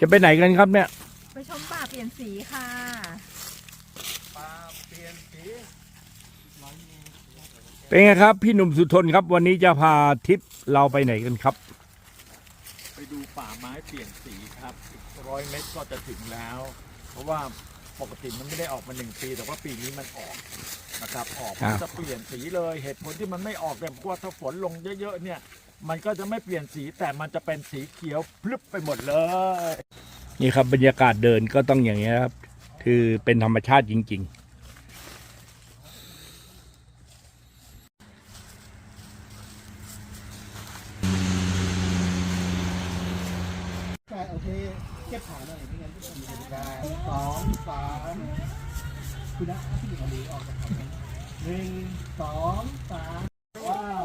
จะไปไหนกันครับเนี่ย ไปชมป่าเปลี่ยนสีค่ะปลาเปลี่ยนสีเป็นไงครับ พี่หนุ่มสุทนครับ วันนี้จะพาทริปเราไปไหนกันครับ ไปดูป่าไม้เปลี่ยนสีครับอีกร้อยเมตรก็จะถึงแล้ว เพราะว่าปกติมันไม่ได้ออกมาหนึ่งปี แต่ว่าปีนี้มันออกนะครับออกครับมันจะเปลี่ยนสีเลยเหตุผลที่มันไม่ออกเนี่ยเพราะว่าถ้าฝนลงเยอะๆเนี่ย มันก็จะไม่เปลี่ยนสีแต่มันจะเป็นสีเขียวพลึบไปหมดเลย นี่ครับบรรยากาศเดินก็ต้องอย่างนี้ครับ คือเป็นธรรมชาติจริงใช่โอเคเก็บขาหน่อยไม่งั้นจะมีเหตุการณ์สองสามคุณนะผู้หญิงคนนี้ออกจากเขาหนึ่งสองสามว้าว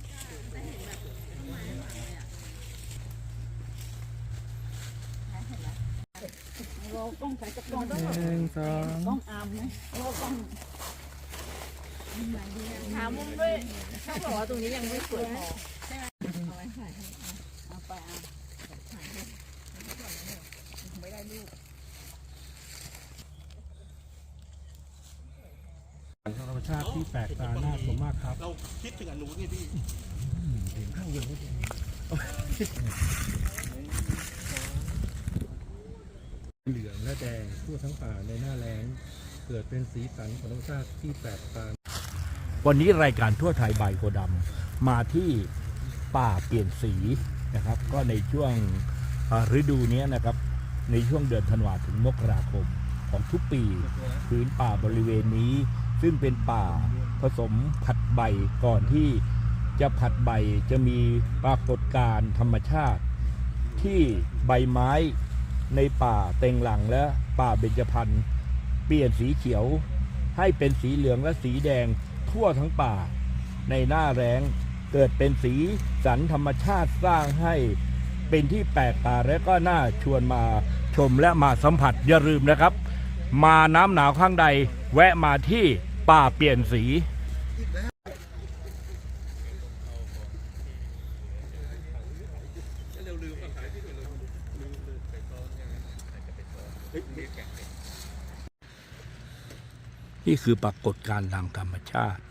งสองหามุมด้วยเขาบอกว่าตรงนี้ยังไม่สวยพอใช่ไหมเอาไว้ถ่ายให้เอาไปเอาถ่ายให้ไม่ได้รูปธรรมชาติที่แปลกตาน่าชมมากครับ เราคิดถึงอนุนี่พี่เเหลืองและแดงทั่วทั้งป่าในหน้าแล้ง เกิดเป็นสีสันของธรรมชาติที่แปลกตาวันนี้รายการทั่วไทยใบโกดำมาที่ป่าเปลี่ยนสีนะครับ ก็ในช่วงฤดูนี้นะครับ ในช่วงเดือนธันวาถึงมกราคมของทุกปีพื้นป่าบริเวณนี้ ซึ่งเป็นป่าผสมผัดใบก่อนที่จะผัดใบจะมีปรากฏการณ์ธรรมชาติ ที่ใบไม้ ในป่าเต็งหลังและป่าเบญจพรรณเปลี่ยนสีเขียว ให้เป็นสีเหลืองและสีแดงทั่วทั้งป่า ในหน้าแรงเกิดเป็นสีสันธรรมชาติสร้างให้เป็นที่แปลกตาและก็น่าชวนมาชมและมาสัมผัสอย่าลืมนะครับ มาน้ำหนาวข้างใด แวะมาที่ป่าเปลี่ยนสี นี่คือปรากฏการณ์ทางธรรมชาติ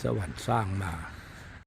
สวรรค์สร้างมา